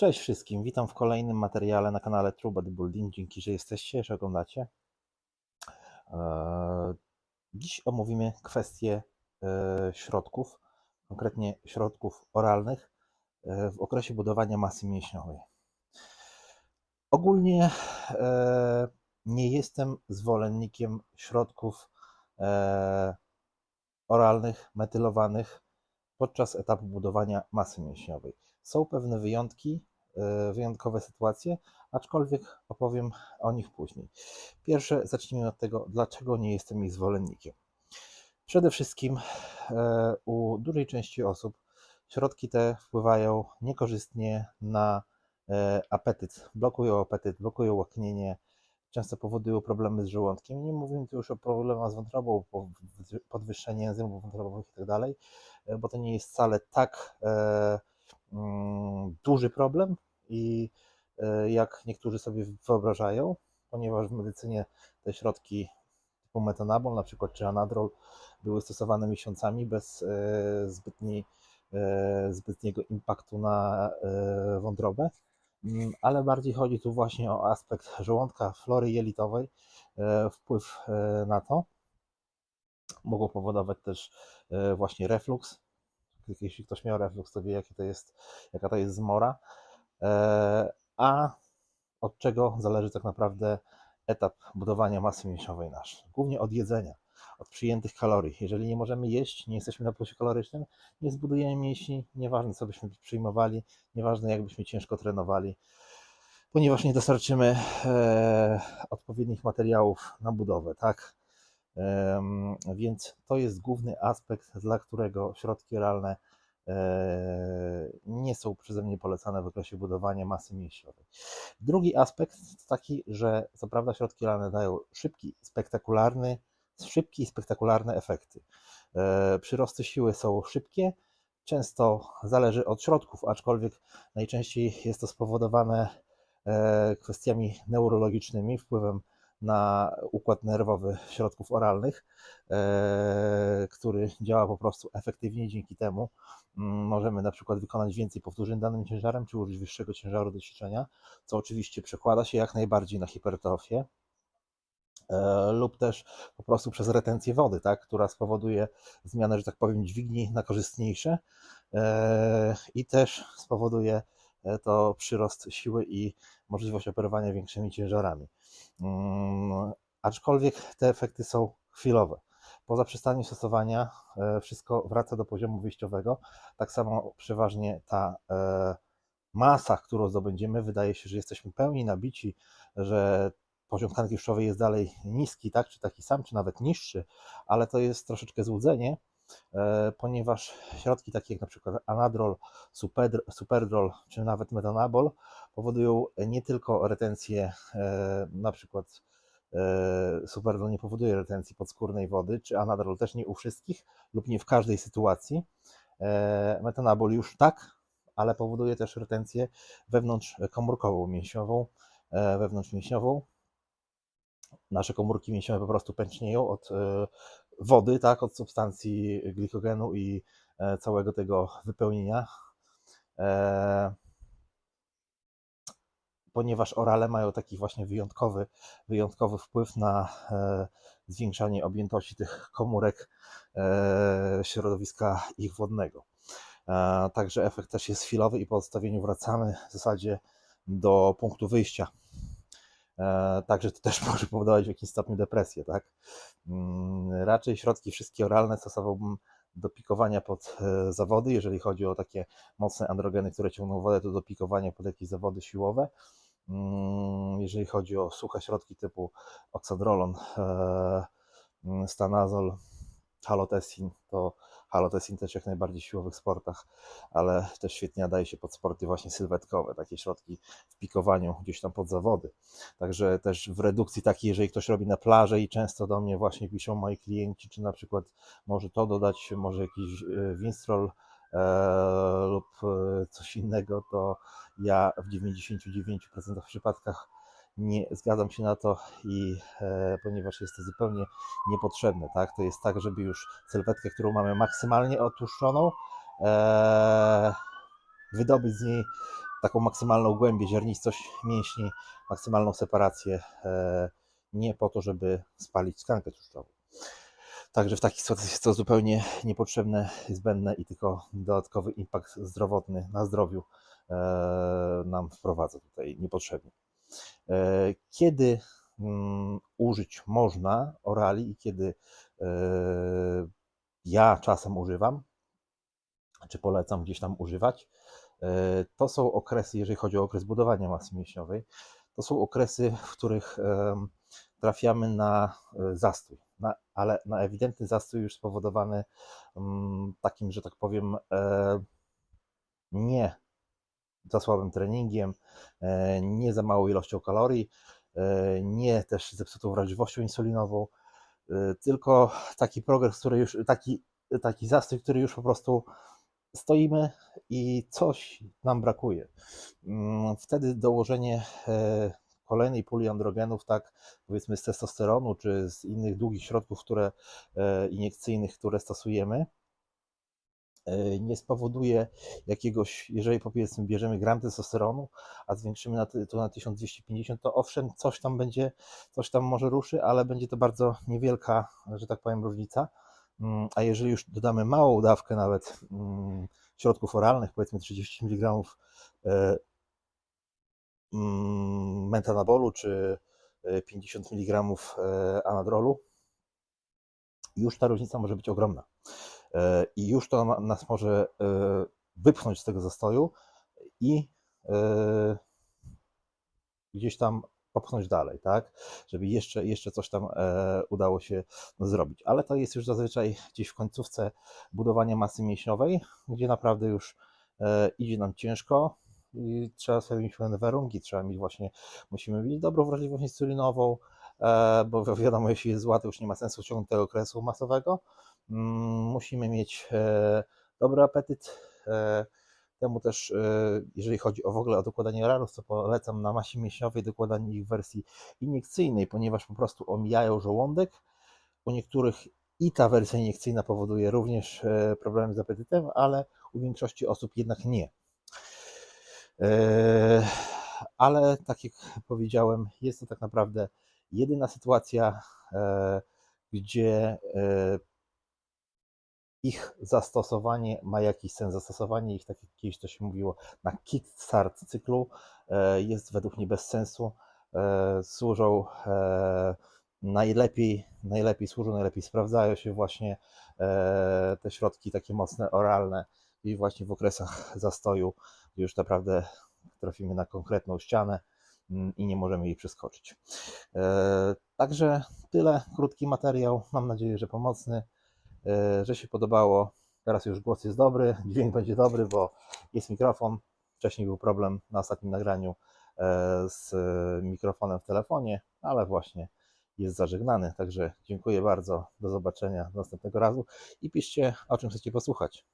Cześć wszystkim, witam w kolejnym materiale na kanale True Bodybuilding. Dzięki, że jesteście, że oglądacie. Eee, Dziś omówimy kwestię e, środków, konkretnie środków oralnych e, w okresie budowania masy mięśniowej. Ogólnie nie jestem zwolennikiem środków oralnych, metylowanych podczas etapu budowania masy mięśniowej. Są pewne wyjątki, wyjątkowe sytuacje, aczkolwiek opowiem o nich później. Pierwsze, zacznijmy od tego, dlaczego nie jestem ich zwolennikiem. Przede wszystkim e, u dużej części osób środki te wpływają niekorzystnie na e, apetyt, blokują apetyt, blokują łaknienie, często powodują problemy z żołądkiem. Nie mówimy tu już o problemach z wątrobą, po- podwyższenie enzymów wątrobowych itd., e, bo to nie jest wcale tak e, mm, duży problem i e, jak niektórzy sobie wyobrażają, ponieważ w medycynie te środki typu metanabol, na przykład czy anadrol, były stosowane miesiącami bez e, zbytniej, zbytniego impaktu na e, wątrobę. Mm, Ale bardziej chodzi tu właśnie o aspekt żołądka, flory jelitowej, wpływ na to. Mogą powodować też właśnie reflux. Jeśli ktoś miał reflux, to wie, jaki to jest, jaka to jest zmora. E, A od czego zależy tak naprawdę etap budowania masy mięśniowej nasz? Głównie od jedzenia, od przyjętych kalorii. Jeżeli nie możemy jeść, nie jesteśmy na plusie kalorycznym, nie zbudujemy mięśni, nieważne co byśmy przyjmowali, nieważne jak byśmy ciężko trenowali, ponieważ nie dostarczymy e, odpowiednich materiałów na budowę, tak? Em, Więc to jest główny aspekt, dla którego środki oralne e, nie są przeze mnie polecane w okresie budowania masy mięśniowej. Drugi aspekt to taki, że co prawda środki oralne dają szybki, spektakularny, szybkie i spektakularne efekty. E, Przyrosty siły są szybkie, często zależy od środków, aczkolwiek najczęściej jest to spowodowane e, kwestiami neurologicznymi, wpływem na układ nerwowy środków oralnych, e, który działa po prostu efektywniej. Dzięki temu mm, możemy na przykład wykonać więcej powtórzeń danym ciężarem, czy użyć wyższego ciężaru do ćwiczenia, co oczywiście przekłada się jak najbardziej na hipertrofię. e, Lub też po prostu przez retencję wody, tak, która spowoduje zmianę, że tak powiem, dźwigni na korzystniejsze e, i też spowoduje to przyrost siły i możliwość operowania większymi ciężarami. Mm, Aczkolwiek te efekty są chwilowe. Po zaprzestaniu stosowania e, wszystko wraca do poziomu wyjściowego. Tak samo przeważnie ta e, masa, którą zdobędziemy, wydaje się, że jesteśmy pełni nabici, że poziom tkanki tłuszczowej jest dalej niski, tak, czy taki sam, czy nawet niższy, ale to jest troszeczkę złudzenie, ponieważ środki takie jak przykład anadrol, superdr- superdrol, czy nawet metanabol powodują nie tylko retencję, e, przykład e, superdrol nie powoduje retencji podskórnej wody, czy anadrol też nie u wszystkich lub nie w każdej sytuacji. E, Metanabol już tak, ale powoduje też retencję wewnątrzkomórkową mięśniową, e, wewnątrzmięśniową. Nasze komórki mięśniowe po prostu pęcznieją od e, wody, tak, od substancji glikogenu i e, całego tego wypełnienia. E, Ponieważ orale mają taki właśnie wyjątkowy, wyjątkowy wpływ na zwiększanie objętości tych komórek środowiska ich wodnego. Także efekt też jest chwilowy i po odstawieniu wracamy w zasadzie do punktu wyjścia. E, Także to też może powodować w jakimś stopniu depresję, tak? Mm, Raczej środki wszystkie oralne stosowałbym do pikowania pod e, zawody, jeżeli chodzi o takie mocne androgeny, które ciągną wodę, to do pikowania pod jakieś zawody siłowe. Mm, Jeżeli chodzi o suche środki typu oxadrolon, e, mm, stanazol, halotesin, to halotesin też jak najbardziej w siłowych sportach, ale też świetnie nadaje się pod sporty właśnie sylwetkowe, takie środki w pikowaniu gdzieś tam pod zawody. Także też w redukcji takiej, jeżeli ktoś robi na plaży i często do mnie właśnie piszą moi klienci, czy na przykład może to dodać, może jakiś e, winstrol e, lub e, coś innego, to ja w 99% przypadkach nie zgadzam się na to i e, ponieważ jest to zupełnie niepotrzebne, tak? To jest tak, żeby już sylwetkę, którą mamy maksymalnie otłuszczoną, e, wydobyć z niej taką maksymalną głębię, ziarnistość mięśni, maksymalną separację, e, nie po to, żeby spalić tkankę tłuszczową. Także w takich sytuacjach jest to zupełnie niepotrzebne, zbędne i tylko dodatkowy impact zdrowotny na zdrowiu e, nam wprowadza tutaj niepotrzebnie. E, Kiedy mm, użyć można orali i kiedy e, ja czasem używam, czy polecam gdzieś tam używać, e, to są okresy, jeżeli chodzi o okres budowania masy mięśniowej, to są okresy, w których trafiamy na zastój, na, ale na ewidentny zastój już spowodowany mm, takim, że tak powiem, nie za słabym treningiem, e, nie za małą ilością kalorii, e, nie też zepsutą wrażliwością insulinową, e, tylko taki progres, który już, taki, taki zastój, który już po prostu stoimy i coś nam brakuje. Mm, Wtedy dołożenie kolejnej puli androgenów, tak powiedzmy z testosteronu czy z innych długich środków, które iniekcyjnych, które stosujemy, nie spowoduje jakiegoś, jeżeli powiedzmy bierzemy gram testosteronu, a zwiększymy na to na 1250, to owszem, coś tam będzie, coś tam może ruszy, ale będzie to bardzo niewielka, że tak powiem, różnica. Mm, A jeżeli już dodamy małą dawkę nawet mm, środków oralnych, powiedzmy 30 mg e, mm, metanabolu czy e, 50 mg e, anadrolu, już ta różnica może być ogromna. E, I już to nas może e, wypchnąć z tego zastoju i e, gdzieś tam popchnąć dalej, tak? Żeby jeszcze, jeszcze coś tam udało się zrobić. Ale to jest już zazwyczaj gdzieś w końcówce budowania masy mięśniowej, gdzie naprawdę już idzie nam ciężko i trzeba sobie mieć pewne warunki, trzeba mieć właśnie, musimy mieć dobrą wrażliwość insulinową, bo wi- wiadomo, jeśli jest zła, to już nie ma sensu ciągnąć tego okresu masowego. Mm, Musimy mieć e, dobry apetyt. e, Temu też, e, jeżeli chodzi o w ogóle o dokładanie oralów, to polecam na masie mięśniowej dokładanie ich w wersji iniekcyjnej, ponieważ po prostu omijają żołądek. U niektórych i ta wersja iniekcyjna powoduje również e, problemy z apetytem, ale u większości osób jednak nie. E, Ale tak jak powiedziałem, jest to tak naprawdę jedyna sytuacja, e, gdzie e, ich zastosowanie ma jakiś sens. Zastosowanie ich, tak jak kiedyś to się mówiło, na kickstart cyklu e, jest według mnie bez sensu. Służą najlepiej, najlepiej służą, najlepiej sprawdzają się właśnie te środki takie mocne, oralne i właśnie w okresach zastoju, już naprawdę trafimy na konkretną ścianę i nie możemy jej przeskoczyć. E, Także tyle, krótki materiał, mam nadzieję, że pomocny e, że się podobało. Teraz już głos jest dobry, dźwięk będzie dobry, bo jest mikrofon. Wcześniej był problem na ostatnim nagraniu e, z mikrofonem w telefonie, ale właśnie jest zażegnany. Także dziękuję bardzo. Do zobaczenia następnego razu i piszcie, o czym chcecie posłuchać.